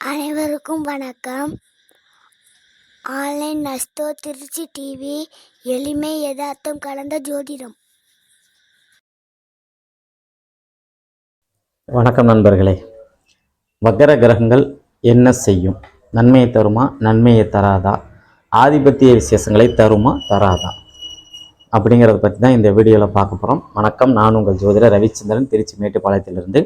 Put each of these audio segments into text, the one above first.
அனைவருக்கும் வணக்கம். Online நஸ்தோ Trichy TV எளிமை யதார்த்தம் கலந்த ஜோதிடம். வணக்கம் நண்பர்களே. வக்கர கிரகங்கள் என்ன செய்யும்? நன்மையை தருமா? நன்மையை தராதா? ஆதிபத்திய விசேஷங்களை தருமா? தராதா? அப்படிங்கிறத பற்றி தான் இந்த வீடியோவில் பார்க்க போகிறோம் வணக்கம். நான் உங்கள் ஜோதிடர் ரவிச்சந்திரன் திருச்சி மேட்டுப்பாளையத்திலிருந்து.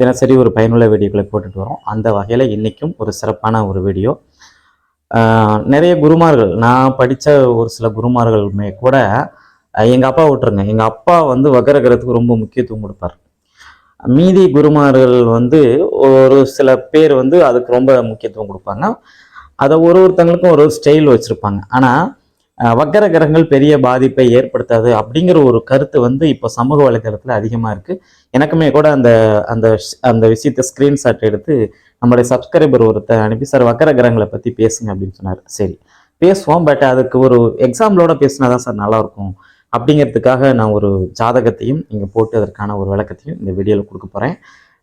தினசரி ஒரு பயனுள்ள வீடியோக்களை போட்டுட்டு வரோம். அந்த வகையில் இன்றைக்கும் ஒரு சிறப்பான ஒரு வீடியோ. நிறைய குருமார்கள் நான் படித்த ஒரு சில குருமார்களுமே கூட எங்கள் அப்பா விட்டுருங்க. எங்கள் அப்பா வந்து வக்கர ரொம்ப முக்கியத்துவம் கொடுப்பார். மீதி குருமார்கள் வந்து ஒரு சில பேர் வந்து அதுக்கு ரொம்ப முக்கியத்துவம் கொடுப்பாங்க. அதை ஒரு ஒருத்தங்களுக்கும் ஒரு ஒரு ஸ்டைல் வச்சுருப்பாங்க. ஆனால் வக்கர கிரகங்கள் பெரிய பாதிப்பை ஏற்படுத்தாது அப்படிங்கிற ஒரு கருத்து வந்து இப்போ சமூக வலைதளத்தில் அதிகமாக இருக்குது எனக்குமே கூட அந்த அந்த அந்த விஷயத்தை ஸ்க்ரீன்ஷாட் எடுத்து நம்மளுடைய சப்ஸ்கிரைபர் ஒருத்தர் அனுப்பி சார் வக்கர கிரகங்களை பற்றி பேசுங்க அப்படின்னு சொன்னார். சரி பேசுவோம் பட் அதுக்கு ஒரு எக்ஸாம்பிளோட பேசினா தான் சார் நல்லாயிருக்கும் அப்படிங்கிறதுக்காக நான் ஒரு ஜாதகத்தையும் இங்கே போட்டு அதற்கான ஒரு விளக்கத்தையும் இந்த வீடியோவில் கொடுக்க போகிறேன்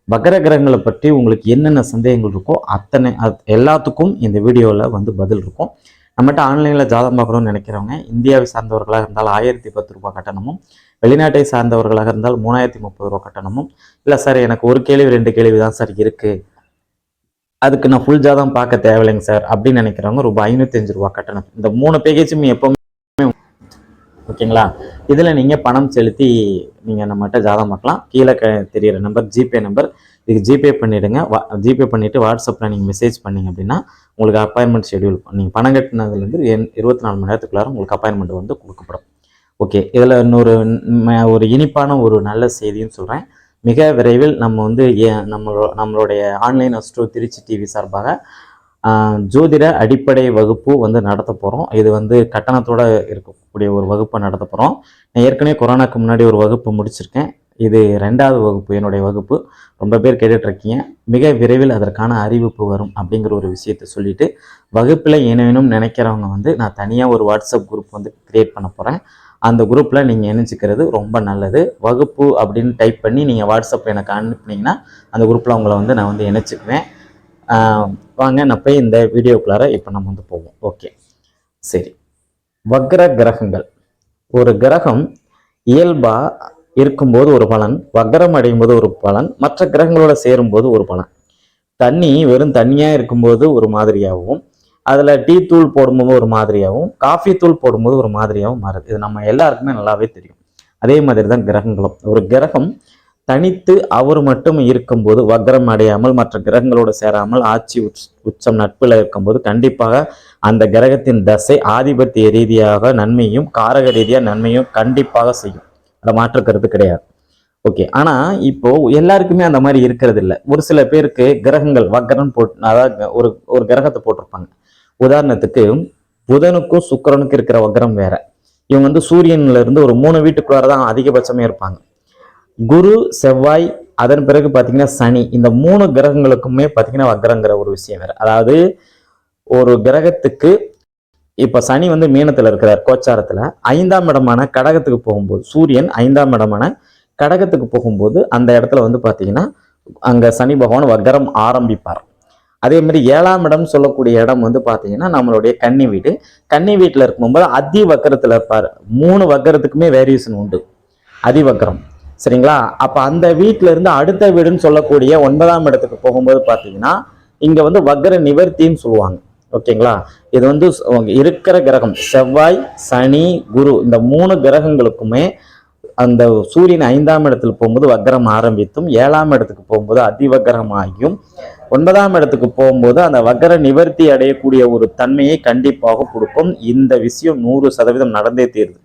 வக்கர கிரகங்களை பற்றி உங்களுக்கு என்னென்ன சந்தேகங்கள் இருக்கோ அத்தனை அத்- எல்லாத்துக்கும் இந்த வீடியோவில் வந்து பதில் இருக்கும். நம்மகிட்ட ஆன்லைனில் ஜாதகம் பார்க்கணும்னு நினைக்கிறவங்க இந்தியாவை சார்ந்தவர்களாக இருந்தால் ஆயிரத்தி பத்து ரூபாய் கட்டணமும் வெளிநாட்டை சார்ந்தவர்களாக இருந்தால் மூணாயிரத்தி முப்பது ரூபா கட்டணமும். இல்லை சார் எனக்கு ஒரு கேள்வி ரெண்டு கேள்வி தான் சார் இருக்குது அதுக்கு நான் ஃபுல் ஜாதகம் பார்க்க தேவையில்லைங்க சார் அப்படின்னு நினைக்கிறவங்க ரூபாய் ஐநூற்றஞ்சு ரூபா கட்டணம். இந்த மூணு பேக்கேஜும் எப்போவுமே ஓகேங்களா? இதில் நீங்கள் பணம் செலுத்தி நீங்கள் நம்மகிட்ட ஜாதகம் பார்க்கலாம். கீழே க தெரியிற நம்பர் ஜிபே நம்பர் இதுக்கு ஜிபே பண்ணிவிடுங்க வா ஜிபே பண்ணிவிட்டு வாட்ஸ்அப்பில் நீங்கள் மெசேஜ் பண்ணீங்க அப்படின்னா உங்களுக்கு அப்பாயின்மெண்ட் ஷெடியூல் நீங்கள் பணம் கட்டினதுலேருந்து என் இருபத்தி நாலு மணி நேரத்துக்குள்ளார உங்களுக்கு அப்பாயின்மெண்ட் வந்து கொடுக்கப்படும். ஓகே இதில் இன்னொரு ஒரு இனிப்பான ஒரு நல்ல செய்தியும் சொல்கிறேன் மிக விரைவில் நம்ம வந்து நம்மளோ நம்மளுடைய ஆன்லைன் அஸ்ட்ரோ திருச்சி டிவி சார்பாக ஜோதிட அடிப்படை வகுப்பு வந்து நடத்த போகிறோம் இது வந்து கட்டணத்தோட இருக்கக்கூடிய ஒரு வகுப்பை நடத்த போகிறோம் நான் ஏற்கனவே கொரோனாக்கு முன்னாடி ஒரு வகுப்பு முடிச்சிருக்கேன். இது ரெண்டாவது வகுப்பு என்னுடைய வகுப்பு. ரொம்ப பேர் கேட்டுட்ருக்கீங்க. மிக விரைவில் அதற்கான அறிவிப்பு வரும் அப்படிங்கிற ஒரு விஷயத்த சொல்லிட்டு வகுப்பில் ஏனேனும் நினைக்கிறவங்க வந்து நான் தனியாக ஒரு வாட்ஸ்அப் குரூப் வந்து க்ரியேட் பண்ண போகிறேன் அந்த குரூப்பில் நீங்கள் இணைஞ்சிக்கிறது ரொம்ப நல்லது. வகுப்பு அப்படின்னு டைப் பண்ணி நீங்கள் வாட்ஸ்அப் எனக்கு அனுப்புனீங்கன்னா அந்த குரூப்பில் உங்களை வந்து நான் வந்து இணைச்சிக்குவேன். வாங்க நான் போய் இந்த வீடியோக்குள்ளார இப்போ நம்ம வந்து போவோம். ஓகே. சரி. வக்ர கிரகங்கள். ஒரு கிரகம் இயல்பாக இருக்கும்போது ஒரு பலன் வக்ரம் அடையும் போது ஒரு பலன் மற்ற கிரகங்களோட சேரும்போது ஒரு பலன். தண்ணி வெறும் தண்ணியாக இருக்கும்போது ஒரு மாதிரியாகவும் அதில் டீ தூள் போடும்போது ஒரு மாதிரியாகவும் காஃபி தூள் போடும்போது ஒரு மாதிரியாகவும் மாறுது. இது நம்ம எல்லாருக்குமே நல்லாவே தெரியும். அதே மாதிரி தான் கிரகங்களும். ஒரு கிரகம் தனித்து அவர் மட்டும் இருக்கும்போது வக்ரம் அடையாமல் மற்ற கிரகங்களோடு சேராமல் ஆட்சி உச்சம் நட்பில் இருக்கும்போது கண்டிப்பாக அந்த கிரகத்தின் தசை ஆதிபத்திய ரீதியாக நன்மையும் காரக ரீதியாக நன்மையும் கண்டிப்பாக செய்யும். அதை மாற்ற கருத்து கிடையாது. ஓகே ஆனால் இப்போ எல்லாருக்குமே அந்த மாதிரி இருக்கிறது இல்லை ஒரு சில பேருக்கு கிரகங்கள் வக்கரன் போட் அதாவது ஒரு ஒரு கிரகத்தை போட்டிருப்பாங்க. உதாரணத்துக்கு புதனுக்கும் சுக்கிரனுக்கும் இருக்கிற வக்கரம் வேற. இவங்க வந்து சூரியன்ல இருந்து ஒரு மூணு வீட்டுக்குள்ளார தான் அதிகபட்சமே இருப்பாங்க. குரு செவ்வாய் அதன் பிறகு பார்த்தீங்கன்னா சனி. இந்த மூணு கிரகங்களுக்குமே பார்த்தீங்கன்னா வக்கரங்கிற ஒரு விஷயம் வேற. அதாவது ஒரு கிரகத்துக்கு இப்போ சனி வந்து மீனத்தில் இருக்கிறார் கோச்சாரத்தில். ஐந்தாம் இடமான கடகத்துக்கு போகும்போது சூரியன் ஐந்தாம் இடமான கடகத்துக்கு போகும்போது அந்த இடத்துல வந்து பார்த்தீங்கன்னா அங்கே சனி பகவான் வக்கரம் ஆரம்பிப்பார். அதே மாதிரி ஏழாம் இடம் சொல்லக்கூடிய இடம் வந்து பார்த்தீங்கன்னா நம்மளுடைய கன்னி வீடு. கன்னி வீட்டில் இருக்கும்போது அதி வக்கரத்தில் இருப்பார். மூணு வக்கரத்துக்குமே வேரியேஷன் உண்டு. அதிவக்கரம் சரிங்களா? அப்போ அந்த வீட்டிலேருந்து இருந்து அடுத்த வீடுன்னு சொல்லக்கூடிய ஒன்பதாம் இடத்துக்கு போகும்போது பார்த்தீங்கன்னா இங்கே வந்து வக்கர நிவர்த்தின்னு சொல்லுவாங்க. ஓகேங்களா? இது வந்து இருக்கிற கிரகம் செவ்வாய் சனி குரு இந்த மூணு கிரகங்களுக்குமே அந்த சூரியன் ஐந்தாம் இடத்துல போகும்போது வக்ரம் ஆரம்பித்தும் ஏழாம் இடத்துக்கு போகும்போது அதிவக்ரம் ஆகியும் ஒன்பதாம் இடத்துக்கு போகும்போது அந்த வக்ர நிவர்த்தி அடையக்கூடிய ஒரு தன்மையை கண்டிப்பாக கொடுக்கும். இந்த விஷயம் நூறு சதவீதம் நடந்தே தீருது.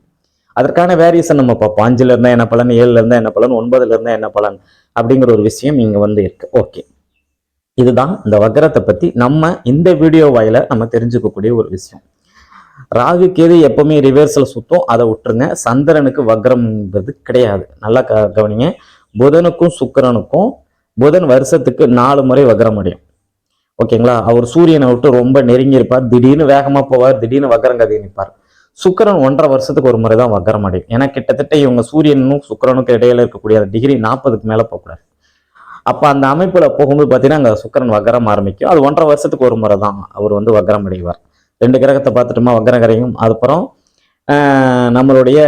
அதற்கான வேரியேஷன் நம்ம பார்ப்போம். அஞ்சுல இருந்தா என்ன பலன் ஏழுல இருந்தா என்ன பலன் ஒன்பதுல இருந்தா என்ன பலன் அப்படிங்கிற ஒரு விஷயம் இங்க வந்து இருக்கு. ஓகே. இதுதான் இந்த வக்கரத்தை பத்தி நம்ம இந்த வீடியோ வாயில நம்ம தெரிஞ்சுக்கக்கூடிய ஒரு விஷயம். ராகு கேது எப்பவுமே ரிவர்ஸில் சுத்தம். அதை விட்டுருங்க. சந்திரனுக்கு வக்ரம்ன்றது கிடையாது. நல்லா க- கவனிங்க. புதனுக்கும் சுக்கரனுக்கும் புதன் வருஷத்துக்கு நாலு முறை வக்ரம் அடையும். ஓகேங்களா? அவர் சூரியனை விட்டு ரொம்ப நெருங்கி இருப்பார் திடீர்னு வேகமா போவார். திடீர்னு வக்ரம் கதை நிற்பார். சுக்கிரன் ஒன்றரை வருஷத்துக்கு ஒரு முறை தான் வக்ரம் அடையும். ஏன்னா கிட்டத்தட்ட இவங்க சூரியனும் சுக்கிரனுக்கும் இடையில இருக்கக்கூடிய அந்த டிகிரி நாற்பதுக்கு மேலே போகக்கூடாது. அப்போ அந்த அமைப்பில் போகும்போது பார்த்தீங்கன்னா அங்கே சுக்கிரன் வக்கரம் ஆரம்பிக்கும். அது ஒன்றரை வருஷத்துக்கு ஒரு முறை தான் அவர் வந்து வக்கரம் அடைவார். ரெண்டு கிரகத்தை பார்த்துட்டோமா வக்கரம் கரையும் அதுக்கப்புறம் நம்மளுடைய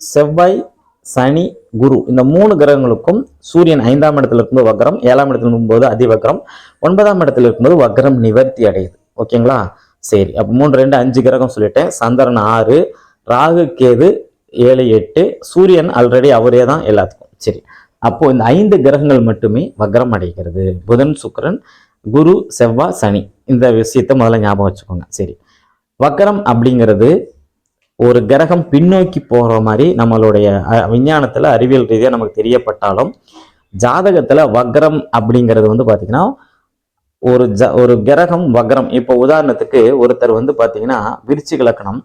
செவ்வாய் சனி குரு இந்த மூணு கிரகங்களுக்கும் சூரியன் ஐந்தாம் இடத்துல இருக்கும்போது வக்கரம் ஏழாம் இடத்துல இருக்கும்போது அதிவக்கரம் ஒன்பதாம் இடத்துல இருக்கும்போது வக்கரம் நிவர்த்தி அடையுது. ஓகேங்களா? சரி அப்போ மூணு ரெண்டு அஞ்சு கிரகம் சொல்லிட்டேன். சந்திரன் ஆறு ராகு கேது ஏழு எட்டு சூரியன் ஆல்ரெடி அவரே தான் எல்லாத்துக்கும். சரி. அப்போ இந்த ஐந்து கிரகங்கள் மட்டுமே வக்ரம் அடைகிறது புதன் சுக்கரன் குரு செவ்வாய் சனி. இந்த விஷயத்தை முதல்ல ஞாபகம் வச்சுக்கோங்க. சரி. வக்ரம் அப்படிங்கிறது ஒரு கிரகம் பின்னோக்கி போகிற மாதிரி நம்மளுடைய அஹ், விஞ்ஞானத்துல அறிவியல் ரீதியாக நமக்கு தெரியப்பட்டாலும் ஜாதகத்தில் வக்ரம் அப்படிங்கிறது வந்து பார்த்திங்கன்னா ஒரு ஜ ஒரு கிரகம் வக்ரம். இப்போ உதாரணத்துக்கு ஒருத்தர் வந்து பார்த்திங்கன்னா விருச்சிக லக்கணம்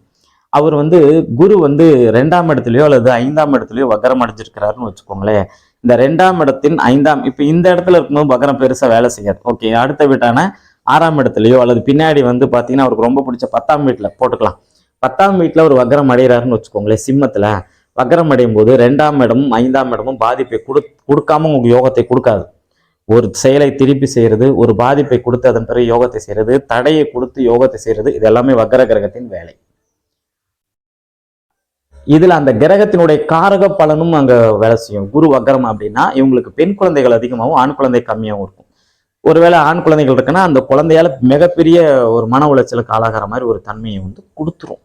அவர் வந்து குரு வந்து ரெண்டாம் இடத்துலையோ அல்லது ஐந்தாம் இடத்துலையோ வக்ரம் அடைஞ்சிருக்கிறாருன்னு வச்சுக்கோங்களேன். இந்த ரெண்டாம் இடத்தின் ஐந்தாம் இப்போ இந்த இடத்துல இருக்கும்போது பக்கரம் பெருசாக வேலை செய்யாது. ஓகே அடுத்த வீட்டான ஆறாம் இடத்துலையோ அல்லது பின்னாடி வந்து பார்த்தீங்கன்னா அவருக்கு ரொம்ப பிடிச்ச பத்தாம் வீட்டில் போட்டுக்கலாம். பத்தாம் வீட்டில் ஒரு வக்கரம் அடைகிறாருன்னு வச்சுக்கோங்களேன் சிம்மத்தில். வக்கரம் அடையும் போது ரெண்டாம் இடமும் ஐந்தாம் இடமும் பாதிப்பை கொடு கொடுக்காம உங்களுக்கு யோகத்தை கொடுக்காது. ஒரு செயலை திருப்பி செய்யறது ஒரு பாதிப்பை கொடுத்து அதன் பிறகு யோகத்தை செய்கிறது தடையை கொடுத்து யோகத்தை செய்கிறது இது எல்லாமே வக்கர கிரகத்தின் வேலை. இதுல அந்த கிரகத்தினுடைய காரக பலனும் அங்க வேலை செய்யும். குரு வக்கரம் அப்படின்னா இவங்களுக்கு பெண் குழந்தைகள் அதிகமாகவும் ஆண் குழந்தை கம்மியாகவும் இருக்கும். ஒருவேளை ஆண் குழந்தைகள் இருக்குன்னா அந்த குழந்தையால மிகப்பெரிய ஒரு மன உளைச்சலுக்கு ஆளாகிற மாதிரி ஒரு தன்மையை வந்து கொடுத்துரும்.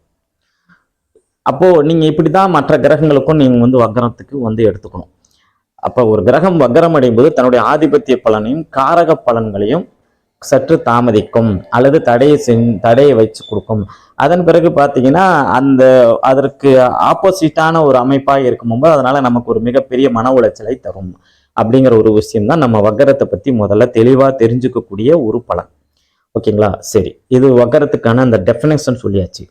அப்போ நீங்க இப்படிதான் மற்ற கிரகங்களுக்கும் நீங்க வந்து வக்கரத்துக்கு வந்து எடுத்துக்கணும். அப்ப ஒரு கிரகம் வக்கரம் அடையும் போது தன்னுடைய ஆதிபத்திய பலனையும் காரக பலன்களையும் சற்று தாமதிக்கும் அல்லது தடையை செஞ் தடையை வச்சு கொடுக்கும். அதன் பிறகு பார்த்தீங்கன்னா அந்த அதற்கு ஆப்போசிட்டான ஒரு அமைப்பாக இருக்கும்போது அதனால நமக்கு ஒரு மிகப்பெரிய மன உளைச்சலை தரும். அப்படிங்கிற ஒரு விஷயம் தான் நம்ம வக்கரத்தை பத்தி முதல்ல தெளிவா தெரிஞ்சுக்கக்கூடிய ஒரு பலன். ஓகேங்களா? சரி. இது வக்கரத்துக்கான அந்த டெஃபினேஷன் சொல்லியாச்சு.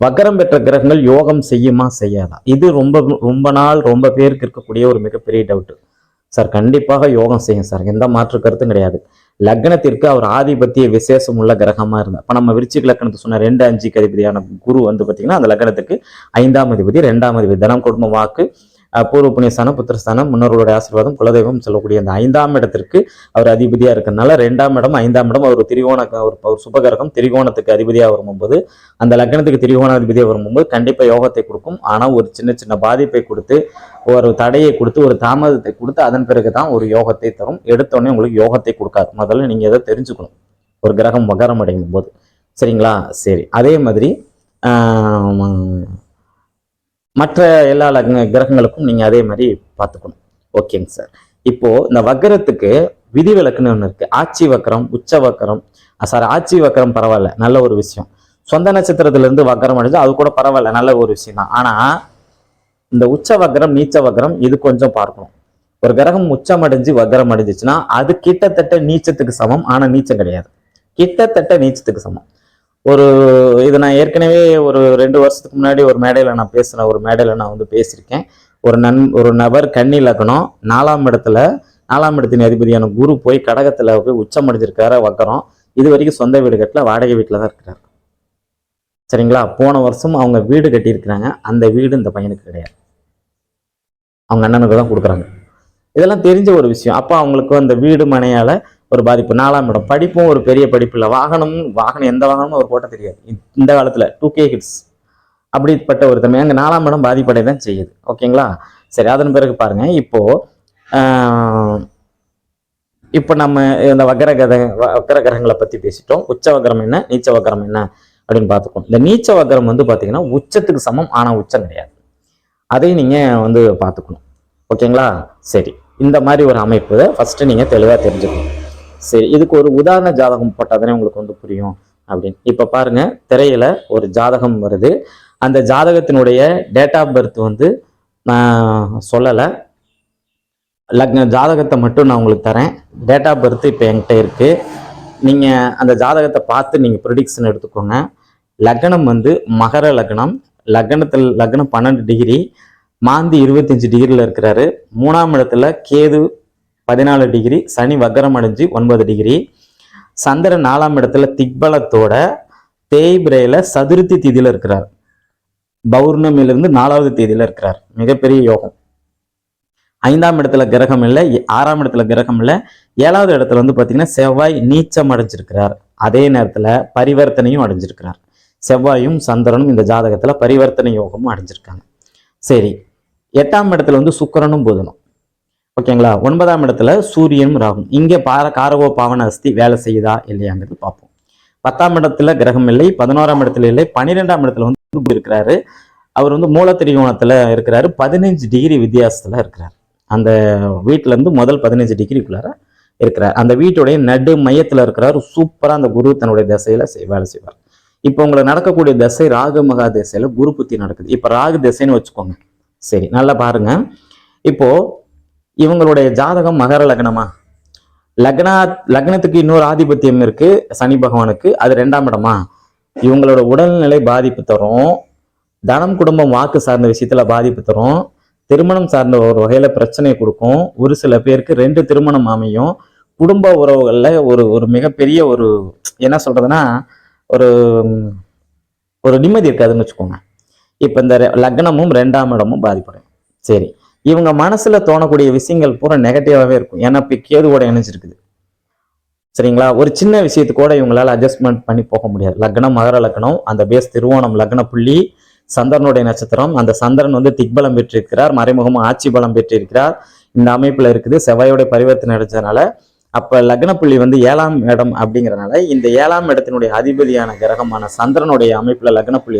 வக்கரம் பெற்ற கிரகங்கள் யோகம் செய்யுமா செய்யாதா? இது ரொம்ப ரொம்ப நாள் ரொம்ப பேருக்கு இருக்கக்கூடிய ஒரு மிகப்பெரிய டவுட் சார் கண்டிப்பாக யோகம் செய்யும் சார். எந்த மாற்று கருத்தும் கிடையாது. லக்னத்திற்கு அவர் ஆதிபத்திய விசேஷம் உள்ள கிரகமாக இருந்தார். இப்போ நம்ம விருச்சிக லக்னத்தை சொன்ன ரெண்டு அஞ்சுக்கு அதிபதியான குரு வந்து பார்த்தீங்கன்னா அந்த லக்னத்துக்கு ஐந்தாம் அதிபதி ரெண்டாம் அதிபதி தனம் குடும்ப வாக்கு பூர்வ புண்ணியஸ்தானம் புத்திரஸ்தானம் முன்னோர்களுடைய ஆசீர்வாதம் குலதெய்வம் சொல்லக்கூடிய அந்த ஐந்தாம் இடத்திற்கு அவர் அதிபதியாக இருக்கிறதுனால ரெண்டாம் இடம் ஐந்தாம் இடம் அவர் திரிகோண ஒரு சுபகரகம் சுபகிரகம் திரிகோணத்துக்கு அதிபதியாக வரும்போது அந்த லக்னத்துக்கு திரிகோண அதிபதியாக வரும்போது கண்டிப்பாக யோகத்தை கொடுக்கும். ஆனால் ஒரு சின்ன சின்ன பாதிப்பை கொடுத்து ஒரு தடையை கொடுத்து ஒரு தாமதத்தை கொடுத்து அதன் பிறகு தான் ஒரு யோகத்தை தரும். எடுத்தோடனே உங்களுக்கு யோகத்தை கொடுக்காது. முதல்ல நீங்கள் எதை தெரிஞ்சுக்கணும். ஒரு கிரகம் மகரம் அடையும் போது. சரிங்களா? சரி. அதே மாதிரி மற்ற எல்லா கிரகங்களுக்கும் நீங்க அதே மாதிரி பார்த்துக்கணும். ஓகேங்க சார் இப்போ இந்த வக்கரத்துக்கு விதிவிலக்குன்னு ஒன்று இருக்கு. ஆட்சி வக்கரம் உச்ச வக்கரம். சார் ஆட்சி வக்கரம் பரவாயில்ல. நல்ல ஒரு விஷயம். சொந்த நட்சத்திரத்துலேருந்து வக்கரம் அடைஞ்சு அது கூட பரவாயில்ல. நல்ல ஒரு விஷயம் தான். ஆனா இந்த உச்ச வக்கரம் நீச்ச வக்கரம் இது கொஞ்சம் பார்க்கணும். ஒரு கிரகம் உச்சம் அடைஞ்சு வக்கரம் அடைஞ்சிச்சுன்னா அது கிட்டத்தட்ட நீச்சத்துக்கு சமம். ஆனா நீச்சம் கிடையாது. கிட்டத்தட்ட நீச்சத்துக்கு சமம். ஒரு இது நான் ஏற்கனவே ஒரு ரெண்டு வருஷத்துக்கு முன்னாடி ஒரு மேடையில் நான் பேசுனேன் ஒரு மேடையில் நான் வந்து பேசியிருக்கேன். ஒரு நன் ஒரு நபர் கண்ணி இலக்கணம் நாலாம் இடத்துல நாலாம் இடத்தின் அதிபதியான குரு போய் கடகத்தில் போய் உச்சம் அடைஞ்சிருக்கார வக்கரம். இது வரைக்கும் சொந்த வீடு கட்டல வாடகை வீட்டில் தான் இருக்கிறார். சரிங்களா? போன வருஷம் அவங்க வீடு கட்டியிருக்கிறாங்க. அந்த வீடு இந்த பையனுக்கு கிடையாது. அவங்க அண்ணனுக்கு தான் கொடுக்குறாங்க. இதெல்லாம் தெரிஞ்ச ஒரு விஷயம். அப்போ அவங்களுக்கு அந்த வீடு மனையால் ஒரு பாதிப்பு. நாலாம் இடம். படிப்பும் ஒரு பெரிய படிப்பு இல்லை. வாகனமும் வாகனம் எந்த வாகனமும் அவர் போட்ட தெரியாது. இந்த- காலத்தில் டூ கே ஹிட்ஸ் அப்படிப்பட்ட ஒரு தன்மை. அங்கே நாலாம் இடம் பாதிப்படை தான் செய்யுது. ஓகேங்களா? சரி அதன் பிறகு பாருங்கள் இப்போது இப்போ நம்ம இந்த வக்கர கத வக்கர கிரகங்களை பற்றி பேசிட்டோம். உச்ச வக்கரம் என்ன? நீச்ச வக்கரம் என்ன? அப்படின்னு பார்த்துக்கோம் இந்த நீச்ச வக்கரம் வந்து பார்த்தீங்கன்னா உச்சத்துக்கு சமம். ஆனால் உச்சம் கிடையாது. அதையும் நீங்கள் வந்து பார்த்துக்கணும். ஓகேங்களா? சரி. இந்த மாதிரி ஒரு அமைப்பு ஃபஸ்ட்டு நீங்கள் தெளிவாக தெரிஞ்சுக்கணும். சரி இதுக்கு ஒரு உதாரண ஜாதகம் போட்டாதானே உங்களுக்கு வந்து புரியும் அப்படின்னு. இப்போ பாருங்க திரையில ஒரு ஜாதகம் வருது. அந்த ஜாதகத்தினுடைய டேட் ஆஃப் பர்த் வந்து நான் சொல்லலை. லக்ன ஜாதகத்தை மட்டும் நான் உங்களுக்கு தரேன். டேட் ஆஃப் பர்த் இப்போ என்கிட்ட இருக்கு. நீங்கள் அந்த ஜாதகத்தை பார்த்து நீங்கள் ப்ரிடிக்ஷன் எடுத்துக்கோங்க. லக்னம் வந்து மகர லக்னம். லக்னத்தில் லக்னம் பன்னெண்டு டிகிரி மாந்தி இருபத்தஞ்சு டிகிரியில் இருக்கிறாரு. மூணாம் இடத்துல கேது பதினாலு டிகிரி சனி வக்கரம் அடைஞ்சு ஒன்பது டிகிரி. சந்திரன் நாலாம் இடத்துல திக்பலத்தோட தேய்பிரையில சதுர்த்தி திதியில இருக்கிறார். பௌர்ணமியிலிருந்து நாலாவது தேதியில இருக்கிறார். மிகப்பெரிய யோகம். ஐந்தாம் இடத்துல கிரகம் இல்லை ஆறாம் இடத்துல கிரகம் இல்லை ஏழாவது இடத்துல வந்து பார்த்தீங்கன்னா செவ்வாய் நீச்சம் அடைஞ்சிருக்கிறார். அதே நேரத்தில் பரிவர்த்தனையும் அடைஞ்சிருக்கிறார். செவ்வாயும் சந்திரனும் இந்த ஜாதகத்தில் பரிவர்த்தனை யோகமும் அடைஞ்சிருக்காங்க. சரி எட்டாம் இடத்துல வந்து சுக்கரனும் புதனும். ஓகேங்களா? ஒன்பதாம் இடத்துல சூரியனும் ராகும். இங்கே பார காரகோ பாவன அஸ்தி வேலை செய்யுதா? இல்லையாங்கிறது பார்ப்போம். பத்தாம் இடத்துல கிரகம் இல்லை. பதினோராம் இடத்துல இல்லை. பன்னிரெண்டாம் இடத்துல வந்து இருக்கிறாரு. அவர் வந்து மூல திரிகோணத்தில் இருக்கிறாரு. பதினஞ்சு டிகிரி வித்தியாசத்தில் இருக்கிறார். அந்த வீட்டிலேருந்து முதல் பதினஞ்சு டிகிரிக்குள்ளார இருக்கிறார். அந்த வீட்டுடைய நடு மையத்தில் இருக்கிறார். சூப்பராக அந்த குரு தன்னுடைய திசையில செய்- வேலை செய்வார். இப்போ உங்களை நடக்கக்கூடிய திசை ராகு மகா திசையில குரு புத்தி நடக்குது. இப்போ ராகு திசைன்னு வச்சுக்கோங்க. சரி நல்லா பாருங்க. இப்போ இவங்களுடைய ஜாதகம் மகர லக்னமா? லக்னா லக்னத்துக்கு இன்னொரு ஆதிபத்தியம் இருக்கு சனி பகவானுக்கு. அது ரெண்டாம் இடமா? இவங்களோட உடல்நிலை பாதிப்பு தரும். தனம் குடும்பம் வாக்கு சார்ந்த விஷயத்துல பாதிப்பு தரும். திருமணம் சார்ந்த ஒரு வகையில பிரச்சனை கொடுக்கும். ஒரு சில பேருக்கு ரெண்டு திருமணம் அமையும். குடும்ப உறவுகளில் ஒரு ஒரு மிகப்பெரிய ஒரு என்ன சொல்றதுன்னா ஒரு ஒரு நிம்மதி இருக்காதுன்னு வச்சுக்கோங்க. இப்போ இந்த லக்னமும் ரெண்டாம் இடமும் பாதிப்படையும். சரி. இவங்க மனசுல தோணக்கூடிய விஷயங்கள் பூரா நெகட்டிவாகவே இருக்கும். ஏன்னா இப்போ கேதுவோட இணைஞ்சிருக்குது சரிங்களா? ஒரு சின்ன விஷயத்துக்கூட கூட இவங்களால அட்ஜஸ்ட்மெண்ட் பண்ணி போக முடியாது. லக்னம் மகர லக்னம் அந்த பேஸ் திருவோணம் லக்ன புள்ளி சந்திரனுடைய நட்சத்திரம் அந்த சந்திரன் வந்து திக்பலம் பெற்றிருக்கிறார் மறைமுகமா ஆட்சி பலம் பெற்றிருக்கிறார். இந்த அமைப்புல இருக்குது. செவ்வாயோட பரிவர்த்தனை அடைஞ்சதுனால அப்ப லக்னப்புள்ளி வந்து ஏழாம் இடம் அப்படிங்கிறனால இந்த ஏழாம் இடத்தினுடைய அதிபதியான கிரகமான சந்திரனுடைய அமைப்புல லக்ன புள்ளி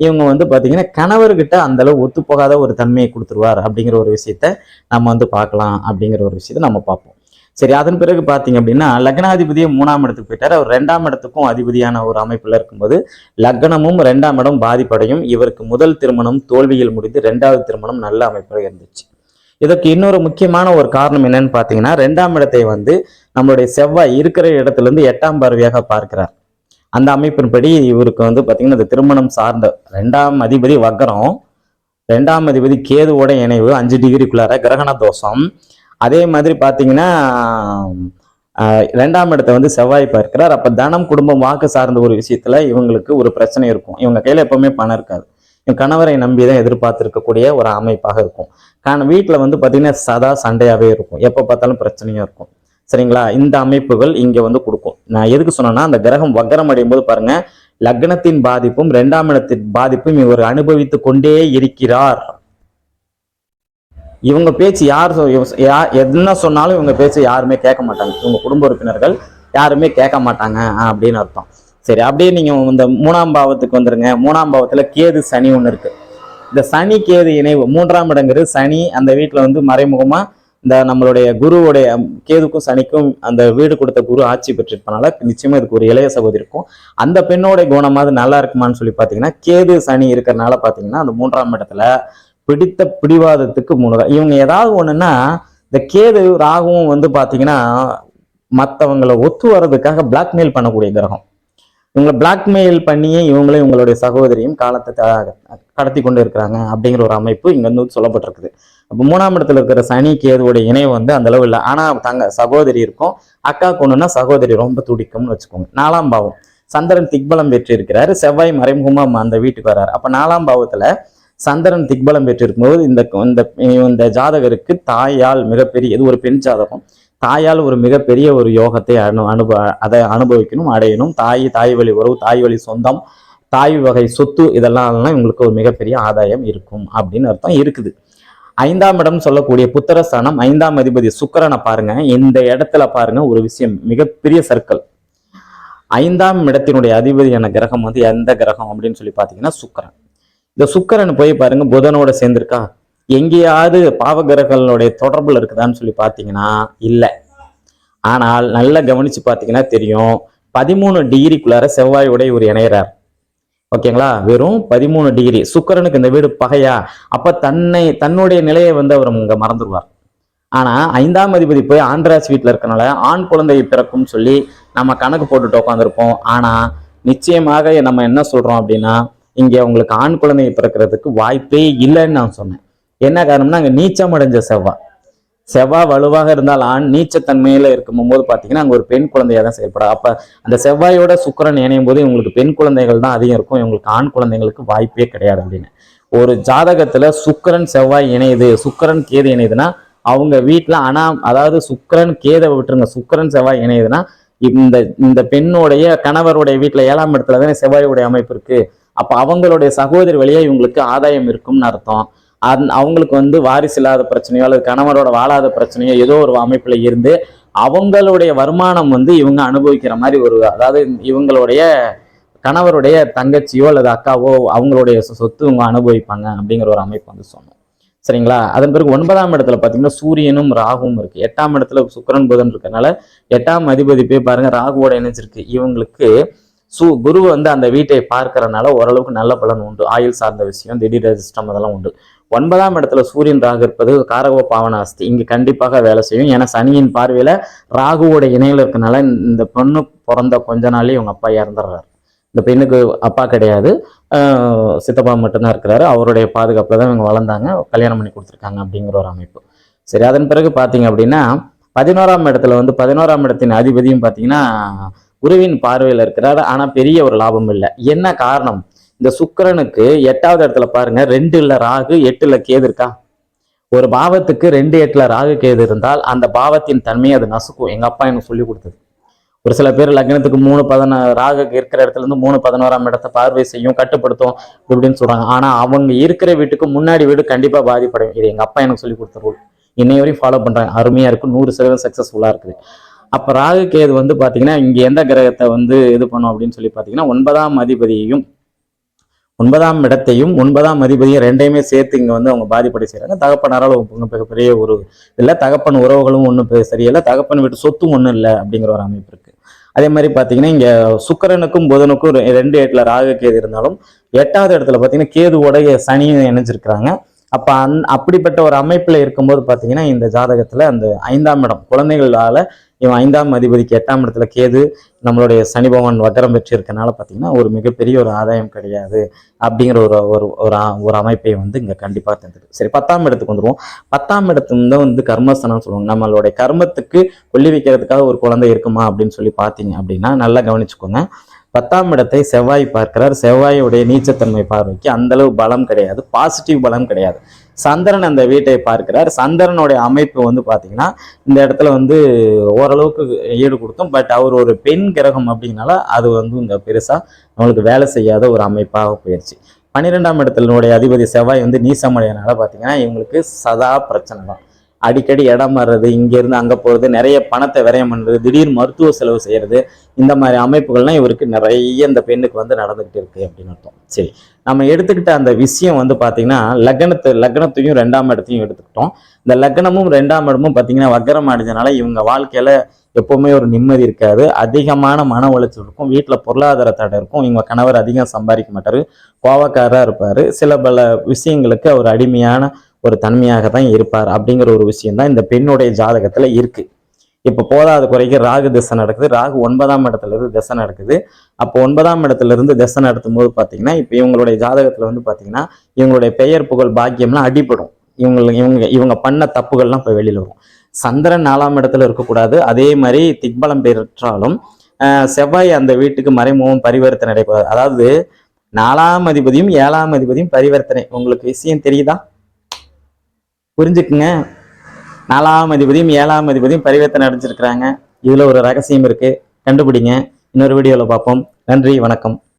இவங்க வந்து பார்த்தீங்கன்னா கணவர்கிட்ட அந்த அளவு ஒத்து போகாத ஒரு தன்மையை கொடுத்துருவார் அப்படிங்கிற ஒரு விஷயத்த நம்ம வந்து பார்க்கலாம் அப்படிங்கிற ஒரு விஷயத்த நம்ம பார்ப்போம். சரி அதன் பிறகு பார்த்தீங்க அப்படின்னா லக்னாதிபதியே மூணாம் இடத்துக்கு போயிட்டார். அவர் ரெண்டாம் இடத்துக்கும் அதிபதியான ஒரு அமைப்பில் இருக்கும்போது லக்னமும் ரெண்டாம் இடம் பாதிப்படையும். இவருக்கு முதல் திருமணம் தோல்வியில் முடிந்து ரெண்டாவது திருமணம் நல்ல அமைப்பில் இருந்துச்சு. இதற்கு இன்னொரு முக்கியமான ஒரு காரணம் என்னன்னு பார்த்தீங்கன்னா ரெண்டாம் இடத்தை வந்து நம்மளுடைய செவ்வாய் இருக்கிற இடத்துல இருந்து எட்டாம் பார்வையாக பார்க்கிறார். அந்த அமைப்பின்படி இவருக்கு வந்து பார்த்தீங்கன்னா இந்த திருமணம் சார்ந்த ரெண்டாம் அதிபதி வக்கரம் ரெண்டாம் அதிபதி கேதுவோட இணைவு அஞ்சு டிகிரிக்குள்ளார கிரகண தோஷம். அதே மாதிரி பார்த்தீங்கன்னா ரெண்டாம் இடத்த வந்து செவ்வாய் பார்க்கிறார். அப்போ தனம் குடும்பம் வாக்கு சார்ந்த ஒரு விஷயத்தில் இவங்களுக்கு ஒரு பிரச்சனை இருக்கும். இவங்க கையில் எப்பவுமே பணம் இருக்காது. கணவரை நம்பி தான் எதிர்பார்த்திருக்கக்கூடிய ஒரு அமைப்பாக இருக்கும். காரணம் வீட்டில் வந்து பார்த்தீங்கன்னா சதா சண்டையாகவே இருக்கும். எப்போ பார்த்தாலும் பிரச்சனையும் இருக்கும். சரிங்களா? இந்த அமைப்புகள் இங்கே வந்து கொடுக்கும். நான் எதுக்கு சொன்னேன்னா அந்த கிரகம் வக்கரம் அடையும் போது பாருங்க லக்னத்தின் பாதிப்பும் ரெண்டாம் இடத்தின் பாதிப்பும் இவர் அனுபவித்து கொண்டே இருக்கிறார். இவங்க பேச்சு யார் சொ- என்ன சொன்னாலும் இவங்க பேச்சு யாருமே கேட்க மாட்டாங்க. இவங்க குடும்ப உறுப்பினர்கள் யாருமே கேட்க மாட்டாங்க அப்படின்னு அர்த்தம். சரி அப்படியே நீங்க இந்த மூணாம் பாவத்துக்கு வந்துருங்க. மூணாம் பாவத்துல கேது சனி ஒன்று இருக்கு. இந்த சனி கேது இணைவு மூன்றாம் இடங்கிறது சனி அந்த வீட்டில் வந்து மறைமுகமாக இந்த நம்மளுடைய குருவுடைய கேதுக்கும் சனிக்கும் அந்த வீடு கொடுத்த குரு ஆட்சி பெற்றிருப்பனால நிச்சயமா இதுக்கு ஒரு இளைய சகோதரி இருக்கும். அந்த பெண்ணோட குணமாவது நல்லா இருக்குமான்னு சொல்லி பார்த்தீங்கன்னா கேது சனி இருக்கிறனால பார்த்தீங்கன்னா அந்த மூன்றாம் இடத்துல பிடித்த பிடிவாதத்துக்கு மூணு இவங்க ஏதாவது ஒண்ணுன்னா இந்த கேது ராகுவும் வந்து பார்த்தீங்கன்னா மற்றவங்களை ஒத்து வர்றதுக்காக பிளாக்மெயில் பண்ணக்கூடிய கிரகம். இவங்களை பிளாக்மெயில் பண்ணியே இவங்களே இவங்களுடைய சகோதரியும் காலத்தை கடத்தி கொண்டு இருக்கிறாங்க அப்படிங்கிற ஒரு அமைப்பு இங்க வந்து சொல்லப்பட்டிருக்குது. அப்போ மூணாம் இடத்துல இருக்கிற சனி கேதுவோட இணைவு வந்து அந்த அளவு இல்லை. ஆனால் தங்க சகோதரி இருக்கும். அக்கா கொண்டுனா சகோதரி ரொம்ப துடிக்கும்னு வச்சுக்கோங்க. நாலாம் பாவம். சந்திரன் திக்பலம் பெற்றிருக்கிறாரு. செவ்வாய் மறைமுகமாக அந்த வீட்டுக்கு வர்றாரு. அப்போ நாலாம் பாவத்தில் சந்திரன் திக்பலம் பெற்றிருக்கும்போது இந்த இந்த இந்த ஜாதகருக்கு தாயால் மிகப்பெரிய இது ஒரு பெண் ஜாதகம். தாயால் ஒரு மிகப்பெரிய ஒரு யோகத்தை அனு அனுப அதை அனுபவிக்கணும் அடையணும். தாய் தாய் வழி உறவு தாய் வழி சொந்தம் தாய் வகை சொத்து இதெல்லாம் இவங்களுக்கு ஒரு மிகப்பெரிய ஆதாயம் இருக்கும் அப்படின்னு அர்த்தம் இருக்குது. ஐந்தாம் இடம் சொல்லக்கூடிய புத்திரஸ்தானம் ஐந்தாம் அதிபதி சுக்கரனை பாருங்க. இந்த இடத்துல பாருங்க ஒரு விஷயம் மிகப்பெரிய சர்க்கிள் ஐந்தாம் இடத்தினுடைய அதிபதியான கிரகம் வந்து எந்த கிரகம் அப்படின்னு சொல்லி பார்த்தீங்கன்னா சுக்கரன். இந்த சுக்கரன் போய் பாருங்க புதனோட சேர்ந்திருக்கா? எங்கேயாவது பாவகிரகங்களுடைய தொடர்பில் இருக்குதான்னு சொல்லி பார்த்தீங்கன்னா இல்லை. ஆனால் நல்லா கவனிச்சு பார்த்தீங்கன்னா தெரியும் பதிமூணு டிகிரிக்குள்ளார செவ்வாயுடைய ஒரு இணையிறார். ஓகேங்களா? வெறும் பதிமூணு டிகிரி. சுக்கரனுக்கு இந்த வீடு பகையா? அப்போ தன்னை தன்னுடைய நிலையை வந்து அவர் இங்கே மறந்துடுவார். ஆனால் ஐந்தாம் அதிபதி போய் ஆந்திராஸ் வீட்டில் இருக்கனால ஆண் குழந்தை பிறக்கும்னு சொல்லி நம்ம கணக்கு போட்டுட்டு உட்காந்துருப்போம் ஆனால் நிச்சயமாக நம்ம என்ன சொல்கிறோம் அப்படின்னா இங்கே உங்களுக்கு ஆண் குழந்தை பிறக்கிறதுக்கு வாய்ப்பே இல்லைன்னு நான் சொன்னேன். என்ன காரணம்னா அங்கே நீச்சம் அடைஞ்ச செவ்வாய் செவ்வாய் வலுவாக இருந்தால் ஆண் நீச்சத்தன்மையில இருக்கும் போது பார்த்தீங்கன்னா அங்கே ஒரு பெண் குழந்தையாக தான் செயல்படும். அப்போ அந்த செவ்வாயோட சுக்கரன் இணையும் போது இவங்களுக்கு பெண் குழந்தைகள் தான் அதிகம் இருக்கும். இவங்களுக்கு ஆண் குழந்தைங்களுக்கு வாய்ப்பே கிடையாது அப்படின்னு. ஒரு ஜாதகத்துல சுக்கரன் செவ்வாய் இணையுது சுக்கரன் கேது இணையுதுன்னா அவங்க வீட்டில் ஆனால் அதாவது சுக்கிரன் கேதை விட்டுருங்க சுக்கரன் செவ்வாய் இணையுதுன்னா இந்த இந்த பெண்ணுடைய கணவருடைய வீட்டில் ஏழாம் இடத்துல தானே செவ்வாயுடைய அமைப்பு இருக்கு. அப்போ அவங்களுடைய சகோதரி வழியாக இவங்களுக்கு ஆதாயம் இருக்கும்னு அர்த்தம். அந் அவங்களுக்கு வந்து வாரிசு இல்லாத பிரச்சனையோ அல்லது கணவரோட வாழாத பிரச்சனையோ ஏதோ ஒரு அமைப்பில் இருந்து அவங்களுடைய வருமானம் வந்து இவங்க அனுபவிக்கிற மாதிரி ஒரு அதாவது இவங்களுடைய கணவருடைய தங்கச்சியோ அல்லது அக்காவோ அவங்களுடைய சொ- சொத்து இவங்க அனுபவிப்பாங்க அப்படிங்கிற ஒரு அமைப்பு வந்து சொன்னோம். சரிங்களா? அதன் பிறகு ஒன்பதாம் இடத்துல பார்த்தீங்கன்னா சூரியனும் ராகுவும் இருக்கு. எட்டாம் இடத்துல சுக்கிரன் புதன் இருக்கறனால எட்டாம் அதிபதி போய் பாருங்க ராகுவோட இணைஞ்சிருக்கு இவங்களுக்கு சு குரு வந்து அந்த வீட்டை பார்க்கறனால ஓரளவுக்கு நல்ல பலன் உண்டு. ஆயுள் சார்ந்த விஷயம் திடீர் அதிர்ஷ்டம் அதெல்லாம் உண்டு. ஒன்பதாம் இடத்துல சூரியன் ராகு இருப்பது காரகோ பாவனாஸ்தி இங்கு கண்டிப்பாக வேலை செய்யும். ஏன்னா சனியின் பார்வையில ராகுவோட இணையில இருக்கனால இந்த பொண்ணு பிறந்த கொஞ்ச நாளே இவங்க அப்பா இறந்துடுறாரு. இந்த பெண்ணுக்கு அப்பா கிடையாது. சித்தப்பா மட்டும்தான் இருக்கிறாரு. அவருடைய பாதுகாப்புல தான் இவங்க வளர்ந்தாங்க. கல்யாணம் பண்ணி கொடுத்துருக்காங்க அப்படிங்கிற ஒரு அமைப்பு. சரி அதன் பிறகு பார்த்தீங்க அப்படின்னா பதினோராம் இடத்துல வந்து பதினோராம் இடத்தின் அதிபதியும் பார்த்தீங்கன்னா குருவின் பார்வையில் இருக்கிறார். ஆனால் பெரிய ஒரு லாபம் இல்லை. என்ன காரணம்? இந்த சுக்கரனுக்கு எட்டாவது இடத்துல பாருங்க ரெண்டுல ராகு எட்டுல கேது இருக்கா? ஒரு பாவத்துக்கு ரெண்டு எட்டுல ராகு கேது இருந்தால் அந்த பாவத்தின் தன்மையை அது நசுக்கும். எங்க அப்பா எனக்கு சொல்லி கொடுத்தது. ஒரு சில பேர் லக்னத்துக்கு மூணு பதினா ராகு இருக்கிற இடத்துல இருந்து மூணு பதினோராம் இடத்தை பார்வை செய்யும் கட்டுப்படுத்தும் இப்படின்னு சொல்றாங்க. ஆனா அவங்க இருக்கிற வீட்டுக்கு முன்னாடி வீடு கண்டிப்பா பாதிப்படையும். இது எங்க அப்பா எனக்கு சொல்லி கொடுத்த ரூல் இன்னை வரையும் ஃபாலோ பண்றாங்க. அருமையா இருக்கும் நூறு சதவீதம் சக்சஸ்ஃபுல்லா இருக்குது. அப்ப ராகு கேது வந்து பாத்தீங்கன்னா இங்க எந்த கிரகத்தை வந்து இது பண்ணும் அப்படின்னு சொல்லி பாத்தீங்கன்னா ஒன்பதாம் அதிபதியையும் ஒன்பதாம் இடத்தையும் ஒன்பதாம் அதிபதியும் ரெண்டையுமே சேர்த்து இங்கே வந்து அவங்க பாதிப்படை செய்கிறாங்க தகப்பனாரால் ஒரு மிகப்பெரிய ஒரு இல்லை தகப்பன் உறவுகளும் ஒன்றும் சரியில்லை தகப்பன் வீட்டு சொத்தும் ஒன்றும் இல்லை அப்படிங்கிற ஒரு அமைப்பு இருக்குது அதே மாதிரி பார்த்தீங்கன்னா இங்கே சுக்கரனுக்கும் புதனுக்கும் ரெ- ரெண்டு எட்டுல ராகு கேது இருந்தாலும் எட்டாவது இடத்துல பார்த்தீங்கன்னா கேதுவோட சனியும் இணைஞ்சிருக்கிறாங்க. அப்போ அந் அப்படிப்பட்ட ஒரு அமைப்பில் இருக்கும்போது பார்த்தீங்கன்னா இந்த ஜாதகத்தில் அந்த ஐந்தாம் இடம் குழந்தைகளால் இவன் ஐந்தாம் அதிபதிக்கு எட்டாம் இடத்துல கேது நம்மளுடைய சனி பகவான் வக்கரம் பெற்று இருக்கனால பார்த்தீங்கன்னா ஒரு மிகப்பெரிய ஒரு ஆதாயம் கிடையாது அப்படிங்கிற ஒரு ஒரு ஒரு ஒரு அமைப்பை வந்து இங்கே கண்டிப்பாக தந்துருக்கு சரி பத்தாம் இடத்துக்கு வந்துடுவோம் பத்தாம் இடத்துல தான் வந்து கர்மஸ்தானம் சொல்லுவாங்க. நம்மளுடைய கர்மத்துக்கு கொல்லி வைக்கிறதுக்காக ஒரு குழந்தை இருக்குமா அப்படின்னு சொல்லி பார்த்தீங்க அப்படின்னா நல்லா கவனிச்சுக்கோங்க. பத்தாம் இடத்தை செவ்வாய் பார்க்கிறார். செவ்வாயுடைய நீச்சத்தன்மை பார்வைக்கு அந்த அளவு பலம் கிடையாது. பாசிட்டிவ் பலம் கிடையாது. சந்திரன் அந்த வீட்டை பார்க்கிறார். சந்திரனுடைய அமைப்பு வந்து பார்த்தீங்கன்னா இந்த இடத்துல வந்து ஓரளவுக்கு ஈடு கொடுத்தோம் பட் அவர் ஒரு பெண் கிரகம் அப்படின்னால அது வந்து இந்த பெருசாக நம்மளுக்கு வேலை செய்யாத ஒரு அமைப்பாக போயிடுச்சு பன்னிரெண்டாம் இடத்தினுடைய அதிபதி செவ்வாய் வந்து நீசமடையனால பார்த்தீங்கன்னா இவங்களுக்கு சதா பிரச்சனை தான். அடிக்கடி இடம் மாறுறது இங்கேருந்து அங்கே போகிறது நிறைய பணத்தை விரயம் பண்ணுறது திடீர் மருத்துவ செலவு செய்கிறது இந்த மாதிரி அமைப்புகள்லாம் இவருக்கு நிறைய இந்த பெண்ணுக்கு வந்து நடந்துக்கிட்டு இருக்கு அப்படின்னு அர்த்தம். சரி நம்ம எடுத்துக்கிட்ட அந்த விஷயம் வந்து பார்த்தீங்கன்னா லக்னத்தை லக்னத்தையும் ரெண்டாம் இடத்தையும் எடுத்துக்கிட்டோம். இந்த லக்னமும் ரெண்டாம் இடமும் பார்த்தீங்கன்னா வக்கரம் அடைஞ்சனால இவங்க வாழ்க்கையில் எப்போவுமே ஒரு நிம்மதி இருக்காது. அதிகமான மன உளைச்சல் இருக்கும். வீட்டில் பொருளாதார தடை இருக்கும். இவங்க கணவர் அதிகம் சம்பாதிக்க மாட்டார். கோவக்காரராக இருப்பார். சில பல விஷயங்களுக்கு அவர் அடிமையான ஒரு தன்மையாக தான் இருப்பார் அப்படிங்கிற ஒரு விஷயம் தான் இந்த பெண்ணுடைய ஜாதகத்துல இருக்கு. இப்போ போதாத குறைக்கு ராகு திசை நடக்குது. ராகு ஒன்பதாம் இடத்துல இருந்து திசை நடக்குது. அப்போ ஒன்பதாம் இடத்துல இருந்து திசை நடத்தும் போது பார்த்தீங்கன்னா இப்போ இவங்களுடைய ஜாதகத்தில் வந்து பார்த்தீங்கன்னா இவங்களுடைய பெயர் புகழ் பாக்கியம்லாம் அடிபடும். இவங்க இவங்க இவங்க பண்ண தப்புகள்லாம் இப்போ வெளியில் வரும். சந்திரன் நாலாம் இடத்துல இருக்கக்கூடாது அதே மாதிரி திக்பலம் பெற்றாலும் செவ்வாய் அந்த வீட்டுக்கு மறைமுகம் பரிவர்த்தனை நடைபெறாது அதாவது நாலாம் அதிபதியும் ஏழாம் அதிபதியும் பரிவர்த்தனை. உங்களுக்கு விஷயம் தெரியுதா? புரிஞ்சுக்குங்க. நாலாம் அதிபதியும் ஏழாம் அதிபதியும் பரிவர்த்தனை அடைஞ்சிருக்கிறாங்க. இதில் ஒரு ரகசியம் இருக்குது கண்டுபிடிங்க. இன்னொரு வீடியோவில் பார்ப்போம். நன்றி வணக்கம்.